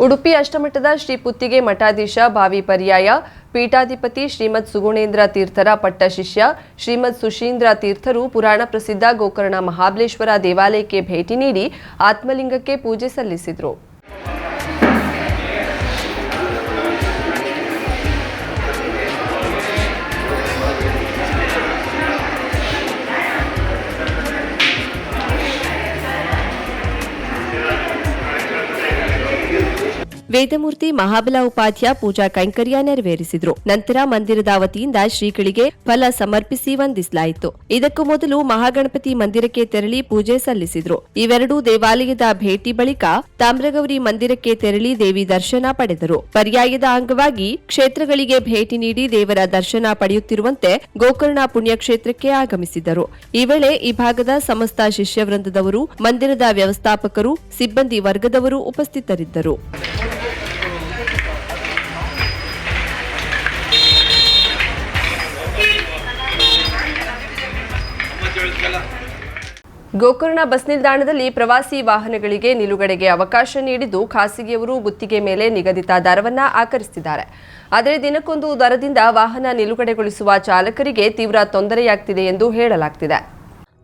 ಉಡುಪಿ ಅಷ್ಟಮಠದ ಶ್ರೀ ಪುತ್ತಿಗೆ ಮಠಾಧೀಶ ಭಾವಿ ಪರ್ಯಾಯ, ಪೀಠಾಧಿಪತಿ ಶ್ರೀಮದ್ ಸುಗುಣೇಂದ್ರ ತೀರ್ಥರ ಪಟ್ಟ ಶಿಷ್ಯ, ಶ್ರೀಮದ್ ಸುಶೀಂದ್ರ ತೀರ್ಥರು ಪುರಾಣ ಪ್ರಸಿದ್ಧ ಗೋಕರ್ಣ ಮಹಾಬಲೇಶ್ವರ ದೇವಾಲಯಕ್ಕೆ ಭೇಟಿ ನೀಡಿ ಆತ್ಮಲಿಂಗಕ್ಕೆ ಪೂಜೆ ಸಲ್ಲಿಸಿದರು. ವೇದಮೂರ್ತಿ ಮಹಾಬಲ ಉಪಾಧ್ಯ ಪೂಜಾ ಕೈಂಕರ್ಯ ನೆರವೇರಿಸಿದರು. ನಂತರ ಮಂದಿರದ ವತಿಯಿಂದ ಶ್ರೀಗಳಿಗೆ ಫಲ ಸಮರ್ಪಿಸಿ ವಂದಿಸಲಾಯಿತು. ಇದಕ್ಕೂ ಮೊದಲು ಮಹಾಗಣಪತಿ ಮಂದಿರಕ್ಕೆ ತೆರಳಿ ಪೂಜೆ ಸಲ್ಲಿಸಿದ್ರು. ಇವೆರಡೂ ದೇವಾಲಯದ ಭೇಟಿ ಬಳಿಕ ತಾಮ್ರಗೌರಿ ಮಂದಿರಕ್ಕೆ ತೆರಳಿ ದೇವಿ ದರ್ಶನ ಪಡೆದರು. ಪರ್ಯಾಯದ ಅಂಗವಾಗಿ ಕ್ಷೇತ್ರಗಳಿಗೆ ಭೇಟಿ ನೀಡಿ ದೇವರ ದರ್ಶನ ಪಡೆಯುತ್ತಿರುವಂತೆ ಗೋಕರ್ಣ ಪುಣ್ಯಕ್ಷೇತ್ರಕ್ಕೆ ಆಗಮಿಸಿದರು. ಈ ವೇಳೆ ಈ ಭಾಗದ ಸಮಸ್ತ ಶಿಷ್ಯವೃಂದದವರು, ಮಂದಿರದ ವ್ಯವಸ್ಥಾಪಕರು, ಸಿಬ್ಬಂದಿ ವರ್ಗದವರು ಉಪಸ್ಥಿತರಿದ್ದರು. ಗೋಕರ್ಣ ಬಸ್ ನಿಲ್ದಾಣದಲ್ಲಿ ಪ್ರವಾಸಿ ವಾಹನಗಳಿಗೆ ನಿಲುಗಡೆಗೆ ಅವಕಾಶ ನೀಡಿದ್ದು ಖಾಸಗಿಯವರು ಗುತ್ತಿಗೆ ಮೇಲೆ ನಿಗದಿತ ದರವನ್ನ ಆಕರಿಸಿದ್ದಾರೆ ಆದರೆ ದಿನಕ್ಕೊಂದು ದರದಿಂದ ವಾಹನ ನಿಲುಗಡೆಗೊಳಿಸುವ ಚಾಲಕರಿಗೆ ತೀವ್ರ ತೊಂದರೆಯಾಗ್ತಿದೆ ಎಂದು ಹೇಳಲಾಗ್ತಿದೆ.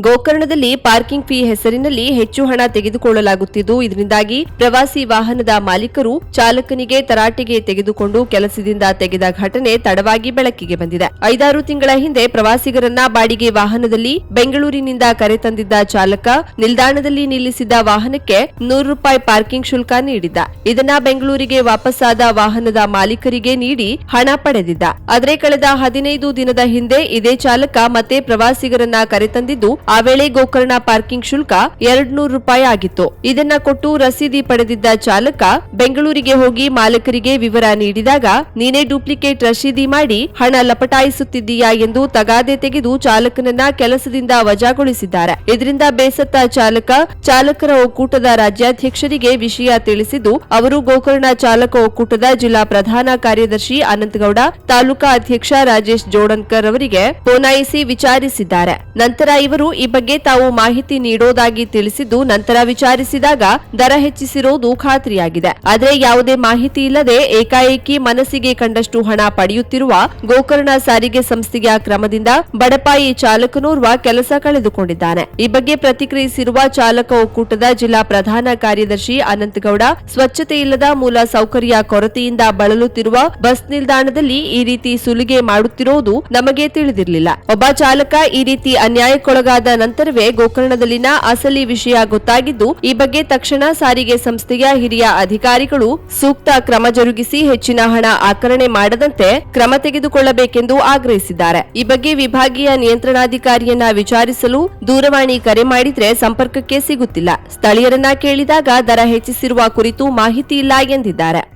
ಗೋಕರ್ಣದಲ್ಲಿ ಪಾರ್ಕಿಂಗ್ ಫೀ ಹೆಸರಿನಲ್ಲಿ ಹೆಚ್ಚು ಹಣ ತೆಗೆದುಕೊಳ್ಳಲಾಗುತ್ತಿದ್ದು, ಇದರಿಂದಾಗಿ ಪ್ರವಾಸಿ ವಾಹನದ ಮಾಲೀಕರು ಚಾಲಕನಿಗೆ ತರಾಟೆಗೆ ತೆಗೆದುಕೊಂಡು ಕೆಲಸದಿಂದ ತೆಗೆದ ಘಟನೆ ತಡವಾಗಿ ಬೆಳಕಿಗೆ ಬಂದಿದೆ. ಐದಾರು ತಿಂಗಳ ಹಿಂದೆ ಪ್ರವಾಸಿಗರನ್ನ ಬಾಡಿಗೆ ವಾಹನದಲ್ಲಿ ಬೆಂಗಳೂರಿನಿಂದ ಕರೆತಂದಿದ್ದ ಚಾಲಕ ನಿಲ್ದಾಣದಲ್ಲಿ ನಿಲ್ಲಿಸಿದ್ದ ವಾಹನಕ್ಕೆ ನೂರು ರೂಪಾಯಿ ಪಾರ್ಕಿಂಗ್ ಶುಲ್ಕ ನೀಡಿದ್ದ. ಇದನ್ನ ಬೆಂಗಳೂರಿಗೆ ವಾಪಸ್ಸಾದ ವಾಹನದ ಮಾಲೀಕರಿಗೆ ನೀಡಿ ಹಣ ಪಡೆದಿದ್ದ. ಆದರೆ, ಕಳೆದ ಹದಿನೈದು ದಿನದ ಹಿಂದೆ ಇದೇ ಚಾಲಕ ಮತ್ತೆ ಪ್ರವಾಸಿಗರನ್ನ ಕರೆತಂದಿದ್ದು ಆ ವೇಳೆ ಗೋಕರ್ಣ ಪಾರ್ಕಿಂಗ್ ಶುಲ್ಕ ಎರಡ್ ನೂರು ರೂಪಾಯಿ ಆಗಿತ್ತು. ಇದನ್ನ ಕೊಟ್ಟು ರಸೀದಿ ಪಡೆದಿದ್ದ ಚಾಲಕ ಬೆಂಗಳೂರಿಗೆ ಹೋಗಿ ಮಾಲಕರಿಗೆ ವಿವರ ನೀಡಿದಾಗ, ನೀನೇ ಡೂಪ್ಲಿಕೇಟ್ ರಸೀದಿ ಮಾಡಿ ಹಣ ಲಪಟಾಯಿಸುತ್ತಿದ್ದೀಯಾ ಎಂದು ತಗಾದೆ ತೆಗೆದು ಚಾಲಕನನ್ನ ಕೆಲಸದಿಂದ ವಜಾಗೊಳಿಸಿದ್ದಾರೆ. ಇದರಿಂದ ಬೇಸತ್ತ ಚಾಲಕ, ಚಾಲಕರ ಒಕ್ಕೂಟದ ರಾಜ್ಯಾಧ್ಯಕ್ಷರಿಗೆ ವಿಷಯ ತಿಳಿಸಿದ್ದು, ಅವರು ಗೋಕರ್ಣ ಚಾಲಕ ಒಕ್ಕೂಟದ ಜಿಲ್ಲಾ ಪ್ರಧಾನ ಕಾರ್ಯದರ್ಶಿ ಅನಂತಗೌಡ, ತಾಲೂಕಾ ಅಧ್ಯಕ್ಷ ರಾಜೇಶ್ ಜೋಡನ್ಕರ್ ಅವರಿಗೆ ಪೋನಾಯಿಸಿ ವಿಚಾರಿಸಿದ್ದಾರೆ. ನಂತರ ಇವರು ಈ ಬಗ್ಗೆ ತಾವು ಮಾಹಿತಿ ನೀಡೋದಾಗಿ ತಿಳಿಸಿದ್ದು ನಂತರ ವಿಚಾರಿಸಿದಾಗ ದರ ಹೆಚ್ಚಿಸಿರುವುದು ಖಾತ್ರಿಯಾಗಿದೆ. ಆದರೆ ಯಾವುದೇ ಮಾಹಿತಿ ಇಲ್ಲದೆ ಏಕಾಏಕಿ ಮನಸ್ಸಿಗೆ ಕಂಡಷ್ಟು ಹಣ ಪಡೆಯುತ್ತಿರುವ ಗೋಕರ್ಣ ಸಾರಿಗೆ ಸಂಸ್ಥೆಯ ಕ್ರಮದಿಂದ ಬಡಪಾಯಿ ಚಾಲಕನೋರ್ವ ಕೆಲಸ ಕಳೆದುಕೊಂಡಿದ್ದಾನೆ. ಈ ಬಗ್ಗೆ ಪ್ರತಿಕ್ರಿಯಿಸಿರುವ ಚಾಲಕ ಒಕ್ಕೂಟದ ಜಿಲ್ಲಾ ಪ್ರಧಾನ ಕಾರ್ಯದರ್ಶಿ ಅನಂತಗೌಡ, ಸ್ವಚ್ಛತೆ ಇಲ್ಲದ ಮೂಲ ಸೌಕರ್ಯ ಕೊರತೆಯಿಂದ ಬಳಲುತ್ತಿರುವ ಬಸ್ ನಿಲ್ದಾಣದಲ್ಲಿ ಈ ರೀತಿ ಸುಲಿಗೆ ಮಾಡುತ್ತಿರುವುದು ನಮಗೆ ತಿಳಿದಿರಲಿಲ್ಲ. ಒಬ್ಬ ಚಾಲಕ ಈ ರೀತಿ ಅನ್ಯಾಯಕ್ಕೊಳಗಾದ ನಂತರವೇ ಗೋಕರ್ಣದಲ್ಲಿನ ಅಸಲಿ ವಿಷಯ ಗೊತ್ತಾಗಿದ್ದು, ಈ ಬಗ್ಗೆ ತಕ್ಷಣ ಸಾರಿಗೆ ಸಂಸ್ಥೆಯ ಹಿರಿಯ ಅಧಿಕಾರಿಗಳು ಸೂಕ್ತ ಕ್ರಮ ಜರುಗಿಸಿ ಹೆಚ್ಚಿನ ಹಣ ಆಕರಣೆ ಮಾಡದಂತೆ ಕ್ರಮ ತೆಗೆದುಕೊಳ್ಳಬೇಕೆಂದು ಆಗ್ರಹಿಸಿದ್ದಾರೆ. ಈ ಬಗ್ಗೆ ವಿಭಾಗೀಯ ನಿಯಂತ್ರಣಾಧಿಕಾರಿಯನ್ನ ವಿಚಾರಿಸಲು ದೂರವಾಣಿ ಕರೆ ಮಾಡಿದ್ರೆ ಸಂಪರ್ಕಕ್ಕೆ ಸಿಗುತ್ತಿಲ್ಲ. ಸ್ಥಳೀಯರನ್ನ ಕೇಳಿದಾಗ ದರ ಹೆಚ್ಚಿಸಿರುವ ಕುರಿತು ಮಾಹಿತಿ ಇಲ್ಲ ಎಂದಿದ್ದಾರೆ.